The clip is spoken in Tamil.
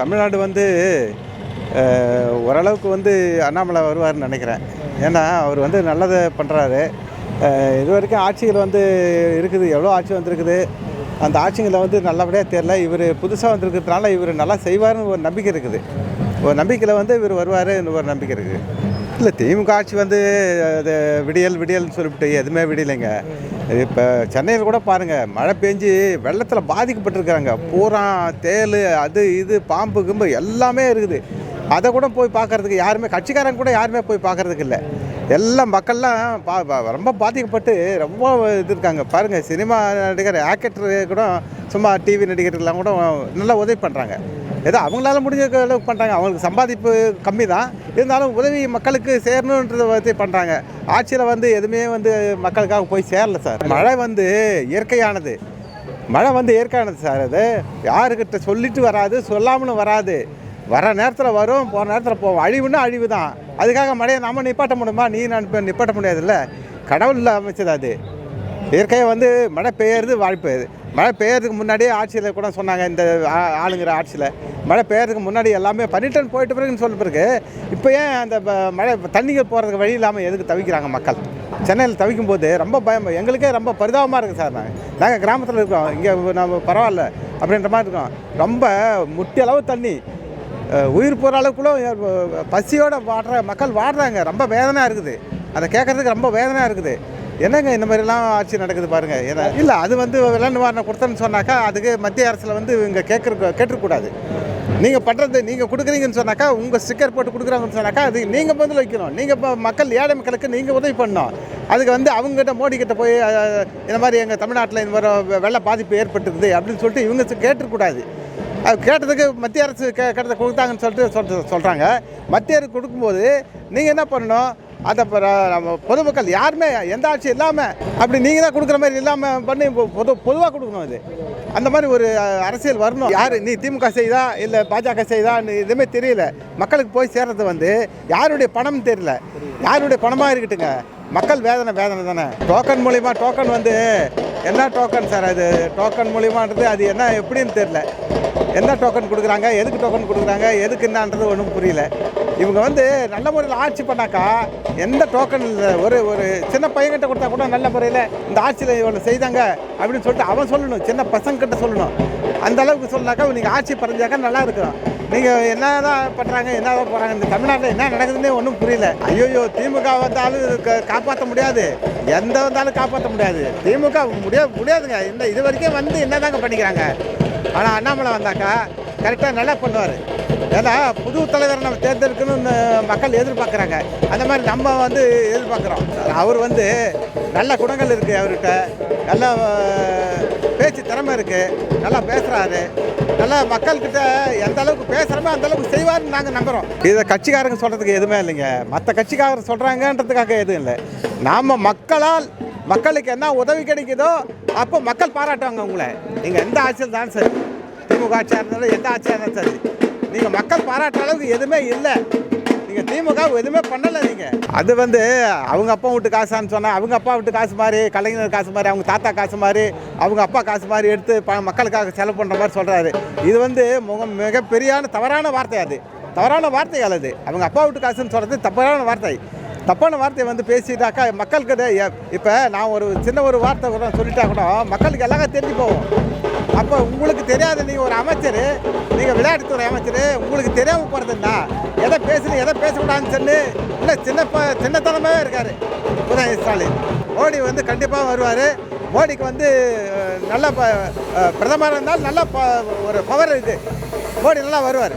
தமிழ்நாடு வந்து ஓரளவுக்கு வந்து அண்ணாமலை வருவார்னு நினைக்கிறேன். ஏன்னா அவர் வந்து நல்லதை பண்ணுறாரு இது வரைக்கும் ஆட்சிகள் வந்து இருக்குது. எவ்வளோ ஆட்சி வந்திருக்குது? அந்த ஆட்சிகளை வந்து நல்லபடியாக தெரில இவர் புதுசாக வந்திருக்கிறதுனால இவர் நல்லா செய்வார்னு ஒரு நம்பிக்கை இருக்குது. ஒரு நம்பிக்கையில் வந்து இவர் வருவார் ஒரு நம்பிக்கை இருக்குது. இல்லை திமுக ஆட்சி வந்து அது விடியல் விடியல்னு சொல்லிவிட்டு எதுவுமே விடியலைங்க. இப்போ சென்னையில் கூட பாருங்கள் மழை பெஞ்சு வெள்ளத்தில் பாதிக்கப்பட்டிருக்காங்க பூரா தேல் அது இது பாம்பு கிம்பு எல்லாமே இருக்குது. அதை கூட போய் பார்க்கறதுக்கு யாருமே கட்சிக்காரங்க கூட யாருமே போய் பார்க்கறதுக்கு இல்லை. எல்லாம் மக்கள்லாம் பா பா- ரொம்ப பாதிக்கப்பட்டு ரொம்ப இது இருக்காங்க. பாருங்கள் சினிமா நடிகர் ஆக்டர் கூட சும்மா டிவி நடிகர்கள்லாம் கூட நல்லா உதவி பண்ணுறாங்க ஏதோ அவங்களால முடிஞ்ச அளவுக்கு பண்ணுறாங்க அவங்களுக்கு சம்பாதிப்பு கம்மி தான் இருந்தாலும் உதவி மக்களுக்கு சேரணுன்றத பற்றி பண்ணுறாங்க ஆட்சியில் வந்து எதுவுமே வந்து மக்களுக்காக போய் சேரல சார். மழை வந்து இயற்கையானது. மழை வந்து இயற்கையானது சார் அது. யாருக்கிட்ட சொல்லிட்டு வராது சொல்லாமலும் வராது. வர நேரத்தில் வரும் போகிற நேரத்தில் போவோம். அழிவுன்னா அழிவு தான் அதுக்காக மழையை நம்ம நிப்பாட்ட முடியுமா? நீ நான் நிப்பாட்ட முடியாதுல்ல. கடவுளில் அமைச்சது அது. இயற்கையாக வந்து மழை பெய்யறது பெய்யுது மழை பெய்யறதுக்கு முன்னாடியே ஆட்சியில் கூட சொன்னாங்க இந்த ஆளுங்கிற ஆட்சியில். மழை பெய்யறதுக்கு முன்னாடி எல்லாமே பண்ணிட்டு போயிட்டு பிறகுன்னு சொல்ல பிறகு இப்போ ஏன் அந்த ப- மழை தண்ணிகள் போகிறதுக்கு வழி இல்லாமல் எதுக்கு தவிக்கிறாங்க மக்கள்? சென்னையில் தவிக்கும் போது ரொம்ப பயம் எங்களுக்கே ரொம்ப பரிதாபமாக இருக்குது சார் நாங்கள் நாங்கள் கிராமத்தில் இருக்கோம் இங்கே நம்ம பரவாயில்ல அப்படின்ற மாதிரி இருக்கோம். ரொம்ப முட்டி அளவு தண்ணி. உயிர் போகிற அளவுக்குள்ள பசியோடு வாடுற மக்கள் வாடுறாங்க ரொம்ப வேதனையாக இருக்குது. அதை கேட்குறதுக்கு ரொம்ப வேதனையாக இருக்குது. என்னங்க இந்த மாதிரிலாம் ஆட்சி நடக்குது பாருங்க. ஏன்னா இல்லை அது வந்து வெள்ள நிவாரணம் கொடுத்தேன்னு சொன்னாக்கா அதுக்கு மத்திய அரசில் வந்து இங்கே கேட்குற கேட்டுருக்கூடாது நீங்கள் பண்ணுறது நீங்கள் கொடுக்குறீங்கன்னு சொன்னாக்கா உங்கள் ஸ்டிக்கர் போட்டு கொடுக்குறாங்கன்னு சொன்னாக்கா அது நீங்கள் பதில் வைக்கணும். நீங்கள் இப்போ மக்கள் ஏழை மக்களுக்கு நீங்கள் உதவி பண்ணணும். அதுக்கு வந்து அவங்ககிட்ட மோடி கிட்ட போய் இந்த மாதிரி எங்கள் தமிழ்நாட்டில் இந்த மாதிரி வெள்ள பாதிப்பு ஏற்பட்டுருக்குது அப்படின்னு சொல்லிட்டு இவங்க கேட்டுருக்கூடாது அது கேட்டதுக்கு மத்திய அரசு கே கேட்டதை கொடுத்தாங்கன்னு சொல்லிட்டு சொல்லிட்டு சொல்கிறாங்க மத்திய அரசு கொடுக்கும்போது நீங்கள் என்ன பண்ணணும்? அதை நம்ம பொதுமக்கள் யாருமே எந்த ஆட்சி இல்லாமல் அப்படி நீங்கள் தான் கொடுக்குற மாதிரி இல்லாமல் பண்ணி பொது பொதுவாக கொடுக்கணும் இது அந்த மாதிரி ஒரு அரசியல் வரணும். யார் நீ திமுக செய்தா இல்லை பாஜக செய்தான்னு எதுவுமே தெரியல. மக்களுக்கு போய் சேர்றது வந்து யாருடைய பணம் தெரியல. யாருடைய பணமாக இருக்கட்டுங்க. மக்கள் வேதனை வேதனை தானே. டோக்கன் மூலிமா டோக்கன் வந்து என்ன டோக்கன் சார் அது? டோக்கன் மூலிமான்றது அது என்ன எப்படின்னு தெரியல. என்ன டோக்கன் கொடுக்குறாங்க? எதுக்கு டோக்கன் கொடுக்குறாங்க? எதுக்கு என்னன்றது ஒன்றும் புரியல. இவங்க வந்து நல்ல முறையில் ஆட்சி பண்ணாக்கா எந்த டோக்கன் இல்லை ஒரு ஒரு சின்ன பையன்கிட்ட கொடுத்தா கூட நல்ல முறையில் இந்த ஆட்சியில் இவ்வளோ செய்தாங்க அப்படின்னு சொல்லிட்டு அவன் சொல்லணும். சின்ன பசங்கக்கிட்ட சொல்லணும். அந்த அளவுக்கு சொன்னாக்கா நீங்கள் ஆட்சி பறஞ்சாக்கா நல்லா இருக்கும் நீங்கள் என்னதான் பண்ணுறாங்க என்ன தான் போகிறாங்க இந்த தமிழ்நாட்டில் என்ன நடக்குதுன்னே ஒன்றும் புரியல. ஐயோயோ திமுக வந்தாலும் காப்பாற்ற முடியாது. எந்த வந்தாலும் காப்பாற்ற முடியாது. திமுக முடிய முடியாதுங்க. இந்த இது வரைக்கும் வந்து என்னதாங்க பண்ணிக்கிறாங்க? ஆனால் அண்ணாமலை வந்தாக்கா கரெக்டாக நல்லா பண்ணுவார். ஏன்னா புது தலைவரை நம்ம தேர்ந்தெடுக்கணும்னு மக்கள் எதிர்பார்க்குறாங்க. அந்த மாதிரி நம்ம வந்து எதிர்பார்க்குறோம். அவர் வந்து நல்ல குணங்கள் இருக்குது அவர்கிட்ட. நல்ல பேச்சு திறமை இருக்குது நல்லா பேசுகிறாரு நல்லா மக்கள்கிட்ட எந்த அளவுக்கு பேசுகிறோமோ அந்த அளவுக்கு செய்வார்னு நாங்கள் நம்புகிறோம் இதை கட்சிக்காரங்க சொல்கிறதுக்கு எதுவுமே இல்லைங்க. மற்ற கட்சிக்காரங்க சொல்கிறாங்கன்றதுக்காக எதுவும் இல்லை. நாம் மக்களால் மக்களுக்கு என்ன உதவி கிடைக்குதோ அப்போ மக்கள் பாராட்டுவாங்க உங்களை. நீங்கள் எந்த ஆட்சியில் தான் சரி. திமுக ஆட்சியாக இருந்தாலும் எந்த ஆட்சியாக இருந்தாலும் சரி. நீங்கள் மக்கள் பாராட்டுற அளவுக்கு எதுவுமே இல்லை. நீங்கள் திமுக எதுவுமே பண்ணலை நீங்கள் அது வந்து அவங்க அப்பா விட்டு காசான்னு சொன்னால் அவங்க அப்பா விட்டு காசு மாதிரி கலைஞர் காசு மாதிரி அவங்க தாத்தா காசு மாதிரி அவங்க அப்பா காசு மாதிரி எடுத்து ப மக்களுக்காக செலவு பண்ணுற மாதிரி சொல்கிறாரு இது வந்து முக மிகப்பெரியான தவறான வார்த்தை அது. தவறான வார்த்தைகள் அது. அவங்க அப்பா விட்டு காசுன்னு சொல்கிறது தவறான வார்த்தை. தப்பான வார்த்தையை வந்து பேசிட்டாக்கா மக்களுக்கு இப்போ நான் ஒரு சின்ன ஒரு வார்த்தை கூட சொல்லிட்டா கூட மக்களுக்கு எல்லாம் தெரிஞ்சு போகும். அப்போ உங்களுக்கு தெரியாத நீங்கள் ஒரு அமைச்சர் நீங்கள் விளையாட்டுத்துறை அமைச்சர் உங்களுக்கு தெரியாமல் போகிறதுன்னா எதை பேசணும் எதை பேசக்கூடாதுன்னு சொல்லி. இல்லை சின்ன ப சின்னத்தனமாகவே இருக்கார். உதய ஸ்டாலின். மோடி வந்து கண்டிப்பாக வருவார். மோடிக்கு வந்து நல்ல ப பிரதமர் இருந்தால் நல்ல ப ஒரு பவர் இருக்குது மோடி நல்லா வருவார்.